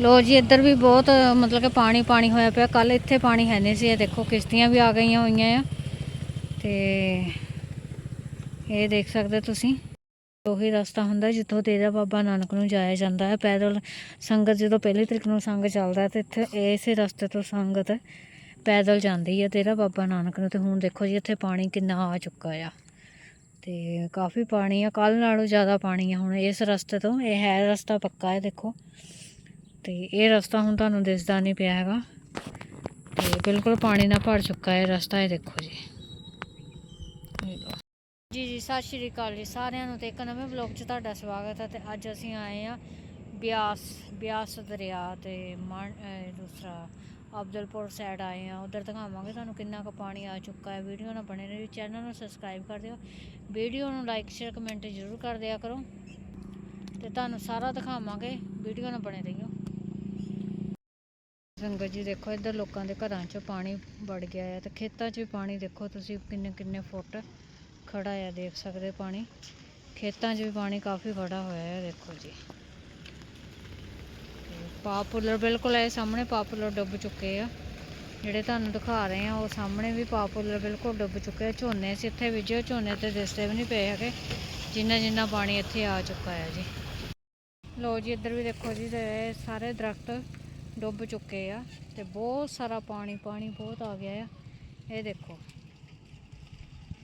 ਲੋ ਜੀ, ਇੱਧਰ ਵੀ ਬਹੁਤ, ਮਤਲਬ ਕਿ ਪਾਣੀ ਪਾਣੀ ਹੋਇਆ ਪਿਆ। ਕੱਲ ਇੱਥੇ ਪਾਣੀ ਹੈ ਨਹੀਂ ਸੀ, ਇਹ ਦੇਖੋ, ਕਿਸ਼ਤੀਆਂ ਵੀ ਆ ਗਈਆਂ ਹੋਈਆਂ ਆ। ਤੇ ਇਹ ਦੇਖ ਸਕਦੇ ਤੁਸੀਂ, ਉਹੀ ਰਸਤਾ ਹੁੰਦਾ ਜਿੱਥੋਂ ਤੇਰਾ ਬਾਬਾ ਨਾਨਕ ਨੂੰ ਜਾਇਆ ਜਾਂਦਾ ਹੈ। ਪੈਦਲ ਸੰਗਤ ਜਦੋਂ ਪਹਿਲੀ ਤਰੀਕ ਨੂੰ ਸੰਗ ਚੱਲਦਾ ਤੇ ਇੱਥੇ ਇਸੇ ਰਸਤੇ ਤੋਂ ਸੰਗਤ ਪੈਦਲ ਜਾਂਦੀ ਹੈ ਤੇਰਾ ਬਾਬਾ ਨਾਨਕ ਨੂੰ। ਤੇ ਹੁਣ ਦੇਖੋ ਜੀ, ਇੱਥੇ ਪਾਣੀ ਕਿੰਨਾ ਆ ਚੁੱਕਾ ਆ। ਤੇ ਕਾਫੀ ਪਾਣੀ ਆ ਕੱਲ ਨਾਲੋਂ ਜ਼ਿਆਦਾ ਪਾਣੀ ਆ ਹੁਣ ਇਸ ਰਸਤੇ ਤੋਂ। ਇਹ ਹੈ ਰਸਤਾ ਪੱਕਾ ਹੈ, ਦੇਖੋ। ਤੇ ਇਹ ਰਸਤਾ ਹੁਣ ਤੁਹਾਨੂੰ ਦਿਸਦਾ ਨਹੀਂ ਪਿਆ ਹੈਗਾ। ਤੇ ਬਿਲਕੁਲ ਪਾਣੀ ਨਾਲ ਭਰ ਚੁੱਕਾ ਹੈ ਰਸਤਾ, ਇਹ ਦੇਖੋ ਜੀ। ਜੀ ਜੀ, ਸਤਿ ਸ਼੍ਰੀ ਅਕਾਲ ਜੀ ਸਾਰਿਆਂ ਨੂੰ ਤੇ ਇੱਕ ਨਵੇਂ ਵਲੌਗ 'ਚ ਤੁਹਾਡਾ ਸਵਾਗਤ ਹੈ ਤੇ ਅੱਜ ਅਸੀਂ ਆਏ ਆ ਬਿਆਸ ਬਿਆਸ ਦਰਿਆ ਤੇ ਮਨ ਦੂਸਰਾ ਅਬਦਲਪੁਰ ਸਾਈਡ ਆਏ ਆ ਉਧਰ ਦਿਖਾਵਾਂਗੇ ਤੁਹਾਨੂੰ ਕਿੰਨਾ ਕੁ ਪਾਣੀ ਆ ਚੁੱਕਾ ਹੈ। ਵੀਡੀਓ ਨਾਲ ਬਣੇ ਰਹੋ, ਚੈਨਲ ਨੂੰ ਸਬਸਕ੍ਰਾਈਬ ਕਰ ਦਿਓ। ਵੀਡੀਓ ਨੂੰ ਲਾਈਕ ਸ਼ੇਅਰ ਕਮੈਂਟ ਜ਼ਰੂਰ ਕਰ ਦਿਆ ਕਰੋ। ਤੇ ਤੁਹਾਨੂੰ ਸਾਰਾ ਦਿਖਾਵਾਂਗੇ, ਵੀਡੀਓ ਨਾਲ ਬਣੇ ਰਹੀਓ। ਸੰਗਤ ਜੀ ਦੇਖੋ, ਇੱਧਰ ਲੋਕਾਂ ਦੇ ਘਰਾਂ 'ਚ ਪਾਣੀ ਵੜ ਗਿਆ ਹੈ ਤੇ ਖੇਤਾਂ 'ਚ ਵੀ ਪਾਣੀ ਦੇਖੋ, ਤੁਸੀਂ ਕਿੰਨੇ ਕਿੰਨੇ ਫੁੱਟ ਖੜਾ ਆ, ਦੇਖ ਸਕਦੇ ਪਾਣੀ। ਖੇਤਾਂ 'ਚ ਵੀ ਪਾਣੀ ਕਾਫੀ ਖੜਾ ਹੋਇਆ ਹੈ ਦੇਖੋ ਜੀ। ਪਾਪੂਲਰ ਬਿਲਕੁਲ ਇਹ ਸਾਹਮਣੇ ਪਾਪੂਲਰ ਡੁੱਬ ਚੁੱਕੇ ਆ। ਜਿਹੜੇ ਤੁਹਾਨੂੰ ਦਿਖਾ ਰਹੇ ਆ, ਉਹ ਸਾਹਮਣੇ ਵੀ ਪਾਪੂਲਰ ਬਿਲਕੁਲ ਡੁੱਬ ਚੁੱਕੇ ਆ। ਝੋਨੇ ਸੀ ਇੱਥੇ ਵਿਜੇ ਝੋਨੇ ਤੇ ਦਿਸਦੇ ਵੀ ਨਹੀਂ ਪਏ ਹੈਗੇ। ਜਿੰਨਾ ਜਿੰਨਾ ਪਾਣੀ ਇੱਥੇ ਆ ਚੁੱਕਾ ਹੈ ਜੀ। ਲੋ ਜੀ, ਇੱਧਰ ਵੀ ਦੇਖੋ ਜੀ ਸਾਰੇ ਦਰਖਤ ਡੁੱਬ ਚੁੱਕੇ ਆ ਤੇ ਬਹੁਤ ਸਾਰਾ ਪਾਣੀ ਪਾਣੀ ਬਹੁਤ ਆ ਗਿਆ ਆ। ਇਹ ਦੇਖੋ।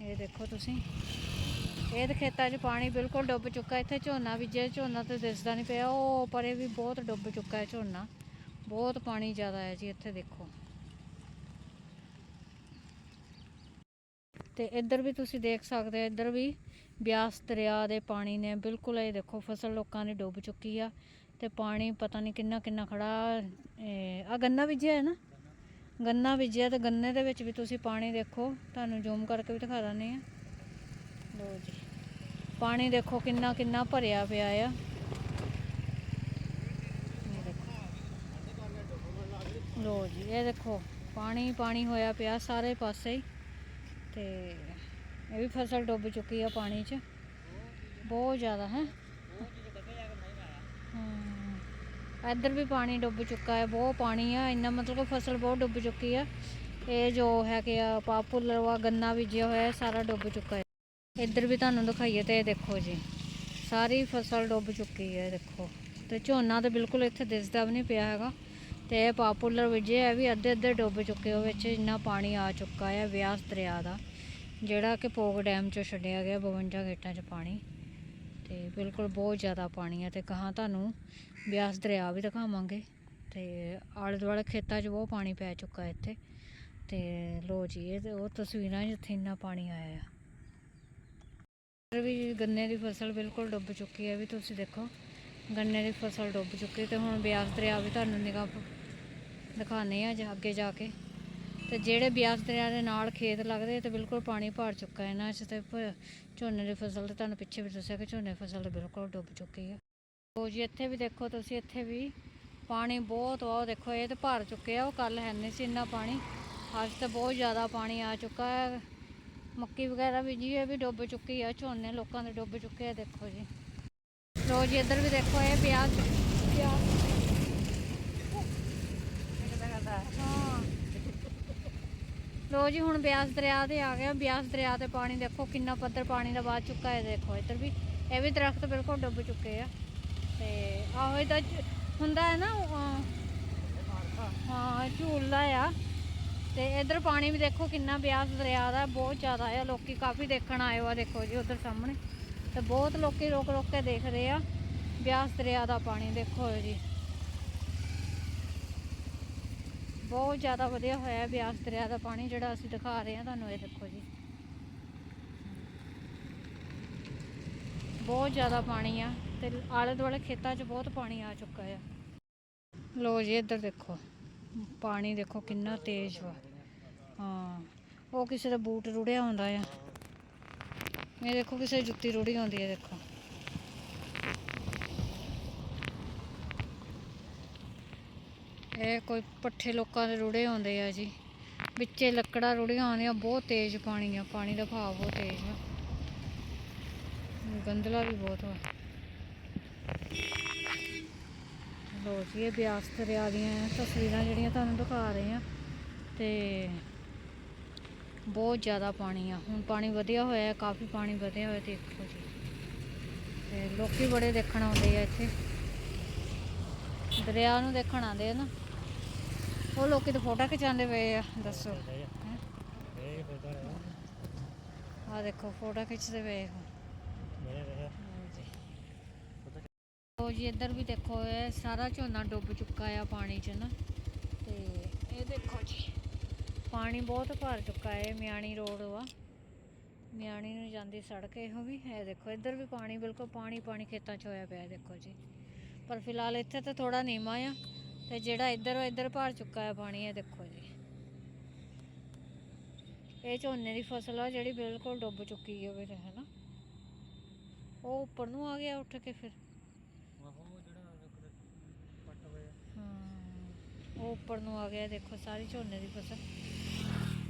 ਇਹ ਦੇਖੋ ਤੁਸੀਂ। ਇਹ ਤੇ ਖੇਤਾਂ 'ਚ ਪਾਣੀ ਬਿਲਕੁਲ ਡੁੱਬ ਚੁੱਕਾ, ਇੱਥੇ ਝੋਨਾ ਬੀਜਿਆ ਝੋਨਾ ਤੇ ਦਿਸਦਾ ਨਹੀਂ ਪਿਆ, ਉਹ ਪਰੇ ਵੀ ਬਹੁਤ ਡੁੱਬ ਚੁੱਕਾ ਹੈ ਝੋਨਾ। ਬਹੁਤ ਪਾਣੀ ਜ਼ਿਆਦਾ ਹੈ ਜੀ, ਇੱਥੇ ਦੇਖੋ। ਤੇ ਇੱਧਰ ਵੀ ਤੁਸੀਂ ਦੇਖ ਸਕਦੇ ਹੋ, ਇੱਧਰ ਵੀ ਬਿਆਸ ਦਰਿਆ ਦੇ ਪਾਣੀ ਨੇ ਬਿਲਕੁਲ ਇਹ ਦੇਖੋ ਫਸਲ ਲੋਕਾਂ ਦੀ ਡੁੱਬ ਚੁੱਕੀ ਆ ਤੇ ਪਾਣੀ ਪਤਾ ਨਹੀਂ ਕਿੰਨਾ ਕਿੰਨਾ ਖੜਾ ਆ ਗੰਨਾ ਬੀਜਿਆ ਹੈ ਨਾ? ਗੰਨਾ ਬੀਜਿਆ ਤੇ ਗੰਨੇ ਦੇ ਵਿੱਚ ਵੀ ਤੁਸੀਂ ਪਾਣੀ ਦੇਖੋ, ਤੁਹਾਨੂੰ ਜ਼ੂਮ ਕਰਕੇ ਵੀ ਦਿਖਾ ਦਿੰਦੇ ਆ ਲੋ ਜੀ, ਪਾਣੀ ਦੇਖੋ ਕਿੰਨਾ ਕਿੰਨਾ ਭਰਿਆ ਪਿਆ ਆ। ਲੋ ਜੀ, ਇਹ ਦੇਖੋ, ਪਾਣੀ ਪਾਣੀ ਹੋਇਆ ਪਿਆ ਸਾਰੇ ਪਾਸੇ ਹੀ ਤੇ ਇਹ ਵੀ ਫਸਲ ਡੁੱਬ ਚੁੱਕੀ ਆ ਪਾਣੀ 'ਚ। ਬਹੁਤ ਜ਼ਿਆਦਾ ਹੈ? ਇੱਧਰ ਵੀ ਪਾਣੀ ਡੁੱਬ ਚੁੱਕਾ ਹੈ ਬਹੁਤ ਪਾਣੀ ਆ। ਇੰਨਾ ਮਤਲਬ ਕਿ ਫਸਲ ਬਹੁਤ ਡੁੱਬ ਚੁੱਕੀ ਆ। ਇਹ ਜੋ ਹੈਗੇ ਆ ਪਾਪੂਲਰ ਵਾ ਗੰਨਾ ਬੀਜਿਆ ਹੋਇਆ ਹੈ, ਸਾਰਾ ਡੁੱਬ ਚੁੱਕਾ ਹੈ। ਇੱਧਰ ਵੀ ਤੁਹਾਨੂੰ ਦਿਖਾਈਏ ਤੇ ਇਹ ਦੇਖੋ ਜੀ। ਸਾਰੀ ਫਸਲ ਡੁੱਬ ਚੁੱਕੀ ਹੈ ਦੇਖੋ। ਤੇ ਝੋਨਾ ਤਾਂ ਬਿਲਕੁਲ ਇੱਥੇ ਦਿਸਦਾ ਵੀ ਨਹੀਂ ਪਿਆ ਹੈਗਾ। ਤੇ ਇਹ ਪਾਪੂਲਰ ਵਿਜੇ ਹੈ ਵੀ ਅੱਧੇ ਅੱਧੇ ਡੁੱਬ ਚੁੱਕੇ ਉਹ ਵਿੱਚ ਇੰਨਾ ਪਾਣੀ ਆ ਚੁੱਕਾ ਹੈ ਵਿਆਸ ਦਰਿਆ ਦਾ। ਜਿਹੜਾ ਕਿ ਪੋਗ ਡੈਮ ਚੋਂ ਛੱਡਿਆ ਗਿਆ 52 ਗੇਟਾਂ 'ਚ ਪਾਣੀ ਤੇ ਬਿਲਕੁਲ ਬਹੁਤ ਜ਼ਿਆਦਾ ਪਾਣੀ ਹੈ ਤੇ ਕਹਾਂ ਤੁਹਾਨੂੰ ਬਿਆਸ ਦਰਿਆ ਵੀ ਦਿਖਾਵਾਂਗੇ ਤੇ ਆਲੇ ਦੁਆਲੇ ਖੇਤਾਂ 'ਚ ਬਹੁਤ ਪਾਣੀ ਪੈ ਚੁੱਕਾ ਹੈ ਇੱਥੇ ਤੇ ਲੋ ਜੀ, ਇਹ ਤੇ ਉਹ ਤਸਵੀਰਾਂ ਜਿੱਥੇ ਇੰਨਾ ਪਾਣੀ ਆਇਆ ਆ। ਇੱਧਰ ਵੀ ਗੰਨੇ ਦੀ ਫਸਲ ਬਿਲਕੁਲ ਡੁੱਬ ਚੁੱਕੀ ਹੈ ਵੀ ਤੁਸੀਂ ਦੇਖੋ, ਗੰਨੇ ਦੀ ਫਸਲ ਡੁੱਬ ਚੁੱਕੀ ਤੇ ਹੁਣ ਬਿਆਸ ਦਰਿਆ ਵੀ ਤੁਹਾਨੂੰ ਨਿਗਾਹ ਦਿਖਾਣੇ ਆ ਅੱਗੇ ਜਾ ਕੇ। ਤੇ ਜਿਹੜੇ ਬਿਆਸ ਦਰਿਆ ਦੇ ਨਾਲ ਖੇਤ ਲੱਗਦੇ ਤੇ ਬਿਲਕੁਲ ਪਾਣੀ ਭਰ ਚੁੱਕਾ ਹੈ ਇਹਨਾਂ 'ਚ ਤੇ ਝੋਨੇ ਦੀ ਫਸਲ ਤੇ ਤੁਹਾਨੂੰ ਪਿੱਛੇ ਵੀ ਦੱਸਿਆ ਕਿ ਝੋਨੇ ਦੀ ਫਸਲ ਬਿਲਕੁਲ ਡੁੱਬ ਚੁੱਕੀ ਹੈ ਉਹ ਜੀ ਇੱਥੇ ਵੀ ਦੇਖੋ ਤੁਸੀਂ ਇੱਥੇ ਵੀ ਪਾਣੀ ਬਹੁਤ ਵਾ ਉਹ ਦੇਖੋ ਇਹ ਤੇ ਭਰ ਚੁੱਕੇ ਆ ਉਹ ਕੱਲ ਹੈ ਨਹੀਂ ਸੀ ਇੰਨਾ ਪਾਣੀ। ਅੱਜ ਤਾਂ ਬਹੁਤ ਜ਼ਿਆਦਾ ਪਾਣੀ ਆ ਚੁੱਕਾ ਹੈ। ਮੱਕੀ ਵਗੈਰਾ ਵੀ ਜੀ ਇਹ ਵੀ ਡੁੱਬ ਚੁੱਕੀ ਆ ਝੋਨੇ ਲੋਕਾਂ ਦੇ ਡੁੱਬ ਚੁੱਕੇ ਆ ਦੇਖੋ ਜੀ। ਲੋ ਜੀ ਇੱਧਰ ਵੀ ਦੇਖੋ ਇਹ ਪਿਆਜ਼ ਪਿਆਜ਼ ਹਾਂ। ਲੋ ਜੀ ਹੁਣ ਬਿਆਸ ਦਰਿਆ ਤੇ ਆ ਗਿਆ ਬਿਆਸ ਦਰਿਆ ਤੇ ਪਾਣੀ ਦੇਖੋ ਕਿੰਨਾ ਪੱਧਰ ਪਾਣੀ ਦਾ ਵੱਧ ਚੁੱਕਾ ਹੈ। ਦੇਖੋ ਇੱਧਰ ਵੀ ਇਹ ਵੀ ਦਰਖਤ ਬਿਲਕੁਲ ਡੁੱਬ ਚੁੱਕੇ ਆ। ਤੇ ਆਹੋ ਇਹਦਾ ਹੁੰਦਾ ਹੈ ਨਾ ਅਹ, ਹਾਂ ਝੂਲਦਾ ਆ। ਤੇ ਇੱਧਰ ਪਾਣੀ ਵੀ ਦੇਖੋ ਕਿੰਨਾ ਬਿਆਸ ਦਰਿਆ ਦਾ ਬਹੁਤ ਜ਼ਿਆਦਾ ਆ। ਲੋਕੀ ਕਾਫੀ ਦੇਖਣ ਆਏ ਆ ਦੇਖੋ ਜੀ ਉਧਰ ਸਾਹਮਣੇ। ਤੇ ਬਹੁਤ ਲੋਕੀ ਰੋਕ ਰੋਕ ਕੇ ਦੇਖਦੇ ਆ ਬਿਆਸ ਦਰਿਆ ਦਾ ਪਾਣੀ ਦੇਖੋ ਜੀ। ਬਹੁਤ ਜ਼ਿਆਦਾ ਵਧੀਆ ਹੋਇਆ ਹੈ ਬਿਆਸ ਦਰਿਆ ਦਾ ਪਾਣੀ ਜਿਹੜਾ ਅਸੀਂ ਦਿਖਾ ਰਹੇ ਹਾਂ ਤੁਹਾਨੂੰ, ਇਹ ਦੇਖੋ ਜੀ। ਬਹੁਤ ਜ਼ਿਆਦਾ ਪਾਣੀ ਆ ਤੇ ਆਲੇ ਦੁਆਲੇ ਖੇਤਾਂ 'ਚ ਬਹੁਤ ਪਾਣੀ ਆ ਚੁੱਕਾ ਆ। ਲੋ ਜੀ, ਇੱਧਰ ਦੇਖੋ। ਪਾਣੀ ਦੇਖੋ ਕਿੰਨਾ ਤੇਜ਼ ਵਾ। ਹਾਂ, ਉਹ ਕਿਸੇ ਦਾ ਬੂਟ ਰੁੜਿਆ ਹੁੰਦਾ ਆ। ਇਹ ਦੇਖੋ, ਕਿਸੇ ਦੀ ਜੁੱਤੀ ਰੁੜੀ ਹੁੰਦੀ ਹੈ ਦੇਖੋ। ਇਹ ਕੋਈ ਪੱਠੇ ਲੋਕਾਂ ਦੇ ਰੁੜੇ ਆਉਂਦੇ ਆ ਜੀ। ਵਿੱਚੇ ਲੱਕੜਾਂ ਰੁੜੀਆਂ ਆਉਂਦੀਆਂ, ਬਹੁਤ ਤੇਜ਼ ਪਾਣੀ ਆ, ਪਾਣੀ ਦਾ ਭਾਵ ਬਹੁਤ ਤੇਜ਼ ਆ। ਗੰਦਲਾ ਵੀ ਬਹੁਤ ਵਾ ਲੋ ਜੀ, ਇਹ ਬਿਆਸ ਦਰਿਆ ਦੀਆਂ ਤਸਵੀਰਾਂ ਜਿਹੜੀਆਂ ਤੁਹਾਨੂੰ ਦਿਖਾ ਰਹੇ ਆ ਤੇ ਬਹੁਤ ਜ਼ਿਆਦਾ ਪਾਣੀ ਆ। ਹੁਣ ਪਾਣੀ ਵਧਿਆ ਹੋਇਆ ਕਾਫੀ ਪਾਣੀ ਵਧਿਆ ਹੋਇਆ, ਦੇਖੋ ਜੀ। ਤੇ ਲੋਕੀ ਬੜੇ ਦੇਖਣ ਆਉਂਦੇ ਆ ਇੱਥੇ। ਦਰਿਆ ਨੂੰ ਦੇਖਣ ਆਉਂਦੇ ਆ ਨਾ। ਉਹ ਲੋਕੀ ਤਾਂ ਫੋਟੋ ਖਿਚਾਉਂਦੇ ਪਏ ਆ, ਦੱਸੋ। ਹੈਂ? ਆਹ ਦੇਖੋ ਫੋਟੋ ਖਿੱਚਦੇ ਪਏ ਉਹ ਉਹ ਜੀ, ਇੱਧਰ ਵੀ ਦੇਖੋ, ਇਹ ਸਾਰਾ ਝੋਨਾ ਡੁੱਬ ਚੁੱਕਾ ਆ ਪਾਣੀ 'ਚ ਨਾ। ਤੇ ਇਹ ਦੇਖੋ ਜੀ, ਪਾਣੀ ਬਹੁਤ ਭਰ ਚੁੱਕਾ ਹੈ ਮਿਆਣੀ ਰੋਡ ਵਾ। ਮਿਆਣੀ ਨੂੰ ਜਾਂਦੀ ਸੜਕ ਇਹੋ ਵੀ ਹੈ, ਦੇਖੋ, ਇੱਧਰ ਵੀ ਪਾਣੀ, ਬਿਲਕੁਲ ਪਾਣੀ ਪਾਣੀ ਖੇਤਾਂ 'ਚ ਹੋਇਆ ਪਿਆ, ਦੇਖੋ ਜੀ। ਪਰ ਫਿਲਹਾਲ ਇੱਥੇ ਤਾਂ ਥੋੜਾ ਨੀਵਾਂ ਆ। ਤੇ ਜਿਹੜਾ ਇੱਧਰ ਵਾ ਇੱਧਰ ਭਰ ਚੁੱਕਾ ਹੈ ਪਾਣੀ, ਇਹ ਦੇਖੋ ਜੀ। ਇਹ ਝੋਨੇ ਦੀ ਫਸਲ ਆ, ਜਿਹੜੀ ਬਿਲਕੁਲ ਡੁੱਬ ਚੁੱਕੀ ਹੈ ਵੀਰੇ ਹੈ ਉਹ ਉੱਪਰ ਨੂੰ ਆ ਗਿਆ, ਉੱਠ ਕੇ ਫਿਰ। ਹਾਂ, ਉਹ ਉੱਪਰ ਨੂੰ ਆ ਗਿਆ, ਦੇਖੋ ਸਾਰੀ ਝੋਨੇ ਦੀ ਫਸਲ।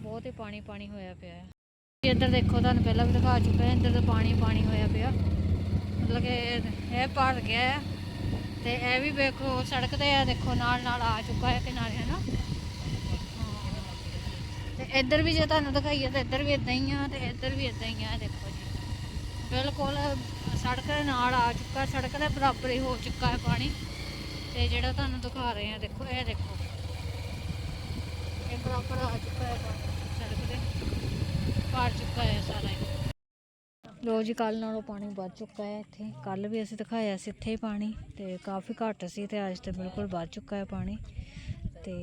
ਬਹੁਤ ਹੀ ਪਾਣੀ ਪਾਣੀ ਹੋਇਆ ਪਿਆ ਹੈ। ਇੱਧਰ ਦੇਖੋ, ਤੁਹਾਨੂੰ ਪਹਿਲਾਂ ਵੀ ਦਿਖਾ ਚੁੱਕਾ ਹੈ, ਇੱਧਰ ਤਾਂ ਪਾਣੀ ਪਾਣੀ ਹੋਇਆ ਪਿਆ। ਮਤਲਬ ਕਿ ਇਹ ਭਰ ਗਿਆ ਹੈ। ਤੇ ਇਹ ਵੀ ਵੇਖੋ, ਸੜਕ ਤੇ ਆ ਦੇਖੋ, ਨਾਲ ਨਾਲ ਆ ਚੁੱਕਾ ਹੈ ਕਿਨਾਰੇ ਹੈ ਤੇ ਇੱਧਰ ਵੀ ਜੇ ਤੁਹਾਨੂੰ ਦਿਖਾਈਏ ਤਾਂ ਇੱਧਰ ਵੀ ਇਦਾਂ ਹੀ ਆ ਤੇ ਇੱਧਰ ਵੀ ਇਦਾਂ ਹੀ ਆ ਦੇਖੋ ਜੀ। ਬਿਲਕੁਲ ਸੜਕ ਦੇ ਨਾਲ ਆ ਚੁੱਕਾ, ਸੜਕ ਦੇ ਬਰਾਬਰ ਹੀ ਹੋ ਚੁੱਕਾ ਹੈ ਪਾਣੀ। ਤੇ ਜਿਹੜਾ ਤੁਹਾਨੂੰ ਦਿਖਾ ਰਹੇ ਆ ਦੇਖੋ, ਇਹ ਦੇਖੋ। ਇਹ ਬਰਾਬਰ ਆ ਚੁੱਕਾ ਹੈ ਸੜਕ ਦੇ ਭਰ ਚੁੱਕਾ ਹੈ ਸਾਰਾ ਹੀ। ਲੋ ਜੀ ਕੱਲ ਨਾਲੋਂ ਪਾਣੀ ਵੱਧ ਚੁੱਕਾ ਹੈ ਇੱਥੇ। ਕੱਲ ਵੀ ਅਸੀਂ ਦਿਖਾਇਆ ਸੀ ਇੱਥੇ ਹੀ ਪਾਣੀ ਤੇ ਕਾਫੀ ਘੱਟ ਸੀ ਤੇ ਅੱਜ ਤੇ ਬਿਲਕੁਲ ਵੱਧ ਚੁੱਕਾ ਹੈ ਪਾਣੀ। ਤੇ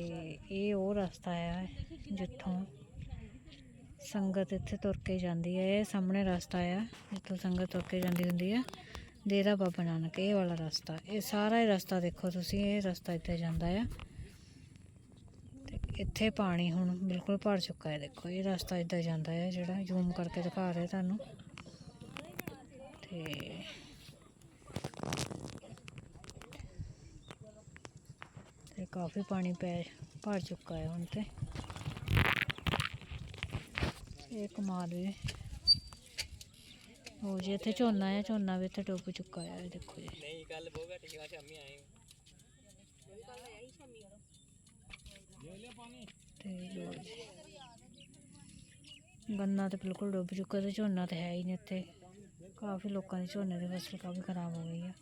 ਇਹ ਉਹ ਰਸਤਾ ਆ ਜਿੱਥੋਂ ਸੰਗਤ ਇੱਥੇ ਤੁਰ ਕੇ ਜਾਂਦੀ ਹੈ। ਇਹ ਸਾਹਮਣੇ ਰਸਤਾ ਆ, ਜਿੱਥੋਂ ਸੰਗਤ ਤੁਰ ਕੇ ਜਾਂਦੀ ਹੁੰਦੀ ਆ। ਡੇਰਾ ਬਾਬਾ ਨਾਨਕ, ਇਹ ਵਾਲਾ ਰਸਤਾ। ਇਹ ਸਾਰਾ ਹੀ ਰਸਤਾ ਦੇਖੋ ਤੁਸੀਂ, ਇਹ ਰਸਤਾ ਇੱਥੇ ਜਾਂਦਾ ਆ। ਤੇ ਇੱਥੇ ਪਾਣੀ ਹੁਣ ਬਿਲਕੁਲ ਭਰ ਚੁੱਕਾ ਹੈ ਦੇਖੋ, ਇਹ ਰਸਤਾ ਇੱਦਾਂ ਜਾਂਦਾ ਹੈ ਜਿਹੜਾ ਜ਼ੂਮ ਕਰਕੇ ਦਿਖਾ ਰਿਹਾ ਤੁਹਾਨੂੰ। ਤੇ ਤੇ ਕਾਫੀ ਪਾਣੀ ਪੈ ਭਰ ਚੁੱਕਾ ਹੈ ਹੁਣ ਤੇ ਇਹ ਕਮਾਲ ਵੀ ਹੋ ਜੇ ਇੱਥੇ ਝੋਨਾ ਹੈ ਝੋਨਾ ਵੀ ਇੱਥੇ ਡੁੱਬ ਚੁੱਕਾ ਹੈ ਦੇਖੋ ਜੀ ਨਹੀਂ ਕੱਲ ਬਹੁਤ ਘੱਟ ਗਿਆ ਸ਼ਾਮੀ ਆਏ ਤੇ ਗੰਨਾ ਤੇ ਬਿਲਕੁਲ ਡੁੱਬ ਚੁੱਕਾ ਤੇ ਝੋਨਾ ਤੇ ਹੈ ਹੀ ਨਹੀਂ ਇੱਥੇ ਕਾਫੀ ਲੋਕਾਂ ਦੀ ਝੋਨੇ ਦੀ ਫਸਲ ਕਾਫੀ ਖਰਾਬ ਹੋ ਗਈ ਆ।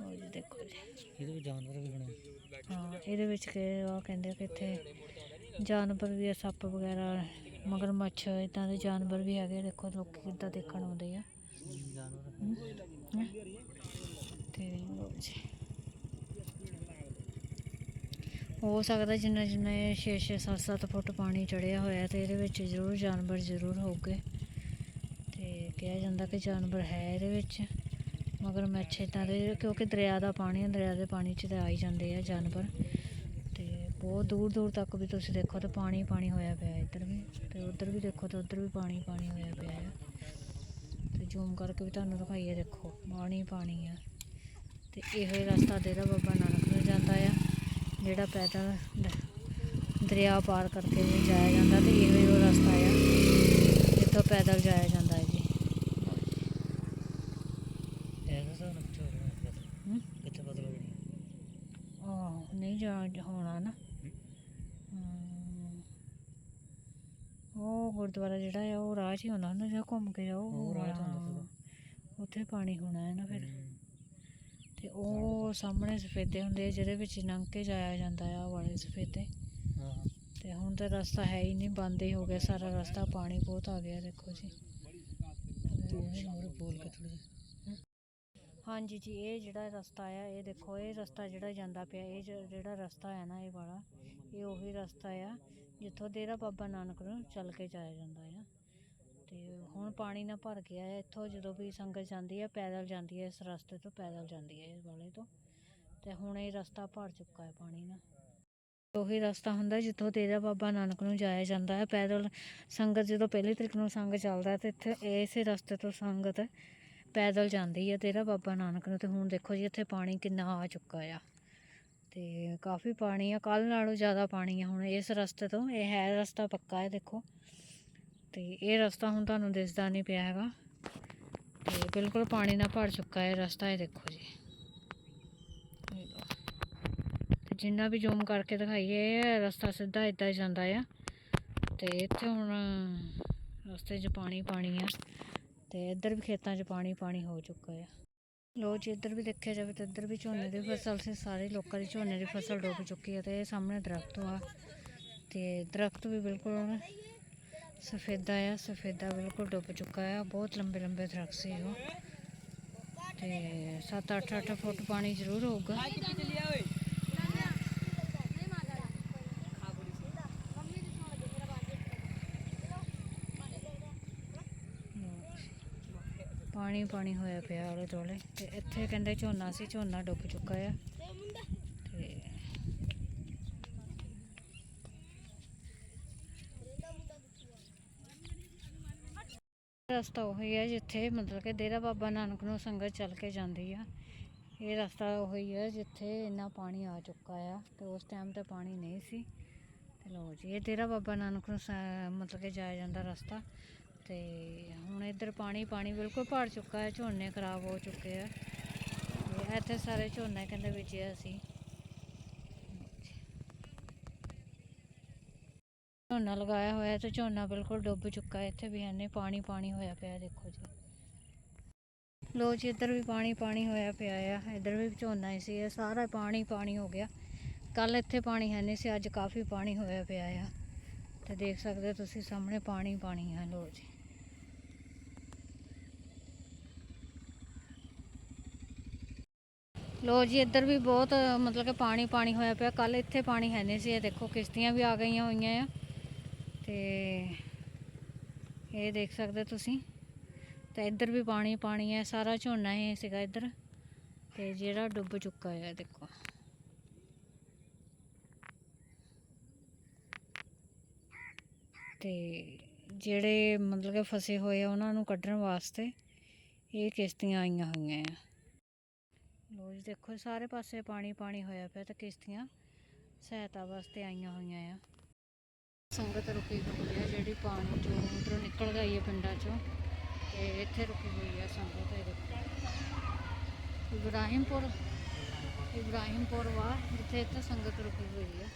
ਉਹ ਜੀ ਦੇਖੋ ਜੀ। ਇਹਦੇ ਵਿੱਚ ਜਾਨਵਰ ਵੀ ਬਣੇ ਹਾਂ ਇਹਦੇ ਵਿੱਚ ਕਿ ਉਹ ਕਹਿੰਦੇ ਕਿ ਇੱਥੇ ਜਾਨਵਰ ਵੀ ਆ ਸੱਪ ਵਗੈਰਾ ਮਗਰਮੱਛ ਇਦਾਂ ਦੇ ਜਾਨਵਰ ਵੀ ਹੈਗੇ ਦੇਖੋ ਲੋਕੀ ਕਿੱਦਾਂ ਦੇਖਣ ਆਉਂਦੇ ਆ। ਤੇ ਜੀ। ਹੋ ਸਕਦਾ ਜਿੰਨਾ ਜਿੰਨਾ ਇਹ 6 6 7 7 ਫੁੱਟ ਪਾਣੀ ਚੜਿਆ ਹੋਇਆ ਤੇ ਇਹਦੇ ਵਿੱਚ ਜ਼ਰੂਰ ਜਾਨਵਰ ਜ਼ਰੂਰ ਹੋਊਗੇ। ਕਿਹਾ ਜਾਂਦਾ ਕਿ ਜਾਨਵਰ ਹੈ ਇਹਦੇ ਵਿੱਚ, ਮਗਰ ਮੱਛ ਇੱਦਾਂ ਦੇ, ਕਿਉਂਕਿ ਦਰਿਆ ਦਾ ਪਾਣੀ ਹੈ ਦਰਿਆ ਦੇ ਪਾਣੀ 'ਚ ਤਾਂ ਆ ਹੀ ਜਾਂਦੇ ਆ ਜਾਨਵਰ। ਤੇ ਬਹੁਤ ਦੂਰ ਦੂਰ ਤੱਕ ਵੀ ਤੁਸੀਂ ਦੇਖੋ ਤਾਂ ਪਾਣੀ ਪਾਣੀ ਹੋਇਆ ਪਿਆ ਇੱਧਰ ਵੀ, ਤੇ ਉੱਧਰ ਵੀ ਦੇਖੋ ਤਾਂ ਉੱਧਰ ਵੀ ਪਾਣੀ ਪਾਣੀ ਹੋਇਆ ਪਿਆ ਹੈ ਤੇ ਜ਼ੂਮ ਕਰਕੇ ਵੀ ਤੁਹਾਨੂੰ ਦਿਖਾਈਏ ਦੇਖੋ, ਪਾਣੀ ਪਾਣੀ ਆ। ਤੇ ਇਹੋ ਹੀ ਰਸਤਾ ਡੇਰਾ ਬਾਬਾ ਨਾਨਕ ਨੂੰ ਜਾਂਦਾ ਆ, ਜਿਹੜਾ ਪੈਦਲ ਦਰਿਆ ਪਾਰ ਕਰਕੇ ਵੀ ਜਾਇਆ ਜਾਂਦਾ ਤੇ ਇਹੋ ਹੀ ਰਸਤਾ ਆ, ਜਿੱਥੋਂ ਪੈਦਲ ਜਾਇਆ ਜਾਂਦਾ। ਹੈ ਜੀ ਐਸਾ ਸਾ ਨਕਚ ਹੋ ਰਿਹਾ ਹਮ? ਕਿੱਥੇ ਬਦਲ ਹੋ ਜਾਣੀ ਆਹ ਨਹੀਂ ਜਾ ਹੋਣਾ ਨਾ ਹਮ। ਉਹ ਗੁਰਦੁਆਰਾ ਜਿਹੜਾ ਆ ਉਹ ਰਾਹ 'ਚ ਹੀ ਹੋਣਾ ਨਾ ਜਿਹੜਾ ਘੁੰਮ ਕੇ ਜਾਓ ਉਹ ਰਾਹ 'ਚ ਹੁੰਦਾ। ਸੀਗਾ। ਉੱਥੇ ਪਾਣੀ ਹੋਣਾ ਹੈ ਨਾ ਫਿਰ ਤੇ ਉਹ ਸਾਹਮਣੇ ਸਫੇਦੇ ਹੁੰਦੇ ਆ ਜਿਹਦੇ ਵਿੱਚ ਲੰਘ ਕੇ ਜਾਇਆ ਜਾਂਦਾ ਆ ਉਹ ਵਾਲੇ ਸਫੇਦੇ ਹਾਂ ਤੇ ਹੁਣ ਤਾਂ ਰਸਤਾ ਹੈ ਹੀ ਨਹੀਂ ਬੰਦ ਹੀ ਹੋ ਗਿਆ ਸਾਰਾ ਰਸਤਾ ਪਾਣੀ ਬਹੁਤ ਆ ਗਿਆ ਦੇਖੋ ਜੀ ਤੂੰ ਵੀ ਮੋਰੇ ਬੋਲ ਕੇ ਥੋੜੀ ਹਾਂਜੀ ਜੀ, ਇਹ ਜਿਹੜਾ ਰਸਤਾ ਆ, ਇਹ ਦੇਖੋ, ਇਹ ਰਸਤਾ ਜਿਹੜਾ ਜਾਂਦਾ ਪਿਆ, ਇਹ ਜਿਹੜਾ ਰਸਤਾ ਹੈ ਨਾ ਇਹ ਵਾਲਾ, ਇਹ ਉਹੀ ਰਸਤਾ ਆ, ਜਿੱਥੋਂ ਡੇਰਾ ਬਾਬਾ ਨਾਨਕ ਨੂੰ ਚੱਲ ਕੇ ਜਾਇਆ ਜਾਂਦਾ ਆ। ਤੇ ਹੁਣ ਪਾਣੀ ਨਾ ਭਰ ਗਿਆ ਹੈ ਇੱਥੋਂ ਜਦੋਂ ਵੀ ਸੰਗਤ ਜਾਂਦੀ ਹੈ ਪੈਦਲ ਜਾਂਦੀ ਹੈ ਇਸ ਰਸਤੇ ਤੋਂ ਪੈਦਲ ਜਾਂਦੀ ਹੈ ਇਸ ਵਾਲੇ ਤੋਂ। ਤੇ ਹੁਣ ਇਹ ਰਸਤਾ ਭਰ ਚੁੱਕਾ ਹੈ ਪਾਣੀ ਨਾਲ ਉਹੀ ਰਸਤਾ ਹੁੰਦਾ ਜਿੱਥੋਂ ਡੇਰਾ ਬਾਬਾ ਨਾਨਕ ਨੂੰ ਜਾਇਆ ਜਾਂਦਾ ਹੈ ਪੈਦਲ ਸੰਗਤ ਜਦੋਂ ਪਹਿਲੀ ਤਰੀਕ ਨੂੰ ਸੰਗ ਚੱਲਦਾ ਤੇ ਇੱਥੇ, ਇਸੇ ਰਸਤੇ ਤੋਂ ਸੰਗਤ ਪੈਦਲ ਜਾਂਦੀ ਆ ਤੇਰਾ ਬਾਬਾ ਨਾਨਕ ਨੂੰ ਤੇ ਹੁਣ ਦੇਖੋ ਜੀ ਇੱਥੇ ਪਾਣੀ ਕਿੰਨਾ ਆ ਚੁੱਕਾ ਆ। ਤੇ ਕਾਫੀ ਪਾਣੀ ਆ ਕੱਲ ਨਾਲੋਂ ਜ਼ਿਆਦਾ ਪਾਣੀ ਆ ਹੁਣ ਇਸ ਰਸਤੇ ਤੋਂ, ਇਹ ਹੈ ਰਸਤਾ ਪੱਕਾ ਹੈ ਦੇਖੋ। ਤੇ ਇਹ ਰਸਤਾ ਹੁਣ ਤੁਹਾਨੂੰ ਦਿਸਦਾ ਨਹੀਂ ਪਿਆ ਹੈਗਾ। ਤੇ ਬਿਲਕੁਲ ਪਾਣੀ ਨਾਲ ਭਰ ਚੁੱਕਾ ਹੈ ਰਸਤਾ ਇਹ ਦੇਖੋ ਜੀ। ਇਹ ਜਿੰਨਾ ਵੀ ਜ਼ੂਮ ਕਰਕੇ ਦਿਖਾਈਏ, ਇਹ ਰਸਤਾ ਸਿੱਧਾ ਇੱਦਾਂ ਹੀ ਜਾਂਦਾ ਆ। ਤੇ ਇੱਥੇ ਹੁਣ ਰਸਤੇ 'ਚ ਪਾਣੀ ਪਾਣੀ ਆ। ਤੇ ਇੱਧਰ ਵੀ ਖੇਤਾਂ 'ਚ ਪਾਣੀ ਪਾਣੀ ਹੋ ਚੁੱਕਾ ਆ। ਲੋ ਜੀ, ਇੱਧਰ ਵੀ ਦੇਖਿਆ ਜਾਵੇ ਤਾਂ ਇੱਧਰ ਵੀ ਝੋਨੇ ਦੀ ਫਸਲ ਸੀ, ਸਾਰੇ ਲੋਕਾਂ ਦੀ ਝੋਨੇ ਦੀ ਫਸਲ ਡੁੱਬ ਚੁੱਕੀ ਹੈ ਤੇ ਇਹ ਸਾਹਮਣੇ ਦਰਖਤ ਆ। ਤੇ ਦਰਖਤ ਵੀ ਬਿਲਕੁਲ ਸਫੇਦਾ ਆ, ਸਫੇਦਾ ਬਿਲਕੁਲ ਡੁੱਬ ਚੁੱਕਾ ਆ, ਬਹੁਤ ਲੰਬੇ ਲੰਬੇ ਦਰਖਤ ਸੀ ਉਹ। ਤੇ 7-8 8 ਫੁੱਟ ਪਾਣੀ ਜ਼ਰੂਰ ਹੋਊਗਾ। ਪਾਣੀ ਪਾਣੀ ਹੋਇਆ ਪਿਆ ਆਲੇ ਦੁਆਲੇ ਤੇ ਇੱਥੇ ਕਹਿੰਦੇ ਝੋਨਾ ਸੀ, ਝੋਨਾ ਡੁੱਬ ਚੁੱਕਾ ਆ। ਤੇ ਰਸਤਾ ਉਹੀ ਹੈ ਜਿੱਥੇ ਮਤਲਬ ਕਿ ਡੇਰਾ ਬਾਬਾ ਨਾਨਕ ਨੂੰ ਸੰਗਤ ਚੱਲ ਕੇ ਜਾਂਦੀ ਆ। ਇਹ ਰਸਤਾ ਉਹੀ ਹੈ ਜਿੱਥੇ ਇੰਨਾ ਪਾਣੀ ਆ ਚੁੱਕਾ ਆ ਤੇ ਉਸ ਟਾਈਮ ਤੇ ਪਾਣੀ ਨਹੀਂ ਸੀ। ਤੇ ਲੋ ਜੀ, ਇਹ ਡੇਰਾ ਬਾਬਾ ਨਾਨਕ ਨੂੰ ਸ- ਮਤਲਬ ਕਿ ਜਾਇਆ ਜਾਂਦਾ ਰਸਤਾ। ਤੇ ਹੁਣ ਇੱਧਰ ਪਾਣੀ ਪਾਣੀ ਬਿਲਕੁਲ ਭਰ ਚੁੱਕਾ ਹੈ, ਝੋਨੇ ਖਰਾਬ ਹੋ ਚੁੱਕੇ ਆ। ਤੇ ਇੱਥੇ ਸਾਰੇ ਝੋਨੇ ਕਹਿੰਦੇ ਬੀਜਿਆ ਅਸੀਂ। ਝੋਨਾ ਲਗਾਇਆ ਹੋਇਆ ਤੇ ਝੋਨਾ ਬਿਲਕੁਲ ਡੁੱਬ ਚੁੱਕਾ ਹੈ, ਇੱਥੇ ਵੀ ਐਨੇ ਪਾਣੀ ਪਾਣੀ ਹੋਇਆ ਪਿਆ ਦੇਖੋ ਜੀ। ਲੋ ਜੀ, ਇੱਧਰ ਵੀ ਪਾਣੀ ਪਾਣੀ ਹੋਇਆ ਪਿਆ ਆ, ਇੱਧਰ ਵੀ ਝੋਨਾ ਹੀ ਸੀ, ਇਹ ਸਾਰਾ ਪਾਣੀ ਪਾਣੀ ਹੋ ਗਿਆ। ਕੱਲ ਇੱਥੇ ਪਾਣੀ ਹੈ ਨਹੀਂ ਸੀ, ਅੱਜ ਕਾਫੀ ਪਾਣੀ ਹੋਇਆ ਪਿਆ ਆ। ਤੇ ਦੇਖ ਸਕਦੇ ਹੋ ਤੁਸੀਂ, ਸਾਹਮਣੇ ਪਾਣੀ ਪਾਣੀ ਹੈ ਲੋ ਜੀ। ਲੋ ਜੀ, ਇੱਧਰ ਵੀ ਬਹੁਤ, ਮਤਲਬ ਕਿ ਪਾਣੀ ਪਾਣੀ ਹੋਇਆ ਪਿਆ। ਕੱਲ ਇੱਥੇ ਪਾਣੀ ਹੈ ਨਹੀਂ ਸੀ, ਇਹ ਦੇਖੋ, ਕਿਸ਼ਤੀਆਂ ਵੀ ਆ ਗਈਆਂ ਹੋਈਆਂ ਆ। ਤੇ ਇਹ ਦੇਖ ਸਕਦੇ ਤੁਸੀਂ। ਤੇ ਇੱਧਰ ਵੀ ਪਾਣੀ ਪਾਣੀ ਹੈ, ਸਾਰਾ ਝੋਨਾ ਹੀ ਸੀਗਾ ਇੱਧਰ। ਤੇ ਜਿਹੜਾ ਡੁੱਬ ਚੁੱਕਾ ਹੈ ਦੇਖੋ। ਤੇ ਜਿਹੜੇ ਮਤਲਬ ਕਿ ਫਸੇ ਹੋਏ ਆ, ਉਹਨਾਂ ਨੂੰ ਕੱਢਣ ਵਾਸਤੇ ਇਹ ਕਿਸ਼ਤੀਆਂ ਆਈਆਂ ਹੋਈਆਂ ਆ। ਲੋ ਦੇਖੋ, ਸਾਰੇ ਪਾਸੇ ਪਾਣੀ ਪਾਣੀ ਹੋਇਆ ਪਿਆ ਤਾਂ ਕਿਸ਼ਤੀਆਂ ਸਹਾਇਤਾ ਵਾਸਤੇ ਆਈਆਂ ਹੋਈਆਂ ਆ। ਸੰਗਤ ਰੁਕੀ ਹੋਈ ਹੈ ਜਿਹੜੀ ਪਾਣੀ ਚੋਂ ਉਧਰੋਂ ਨਿਕਲ ਗਈ ਹੈ ਪਿੰਡਾਂ ਚੋਂ ਤੇ ਇੱਥੇ ਰੁਕੀ ਹੋਈ ਹੈ ਸੰਗਤ ਇਹ ਦੇਖੋ ਇਬਰਾਹਿਮਪੁਰ ਇਬਰਾਹਿਮਪੁਰ ਵਾ ਜਿੱਥੇ ਇੱਥੇ ਸੰਗਤ ਰੁਕੀ ਹੋਈ ਹੈ